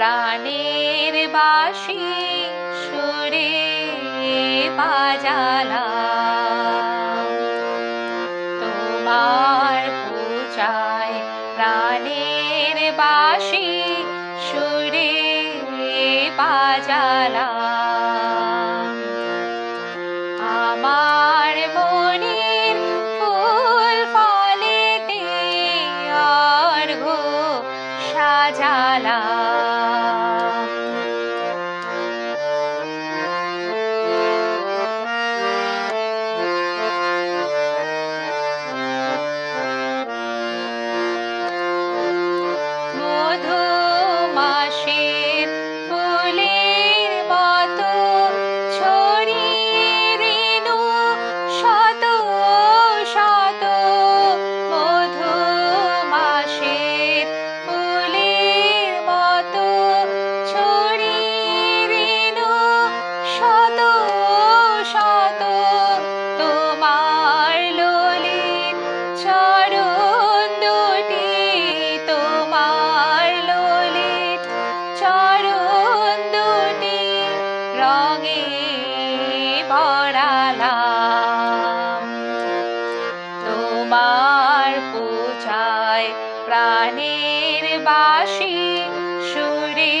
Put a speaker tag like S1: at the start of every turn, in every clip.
S1: প্রাণের বাসি সুরে বাজালা তোমার পূজায় প্রাণের বাসি সুরে বাজালা আমার সাজালা ভরালাম। তোমার পূজায় প্রাণের বাসি সুরে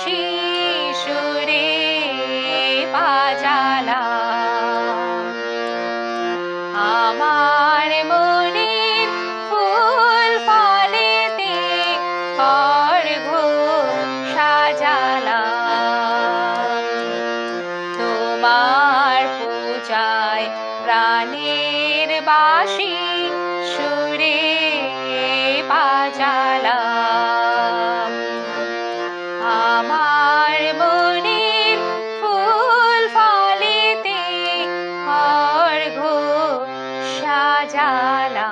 S1: বাসি সুরে বাজালাম আমার মনের ফুল ফলেতে অর্ঘ সাজালাম তোমার পূজায় প্রাণের বাসি সুরে বাজালাম जाला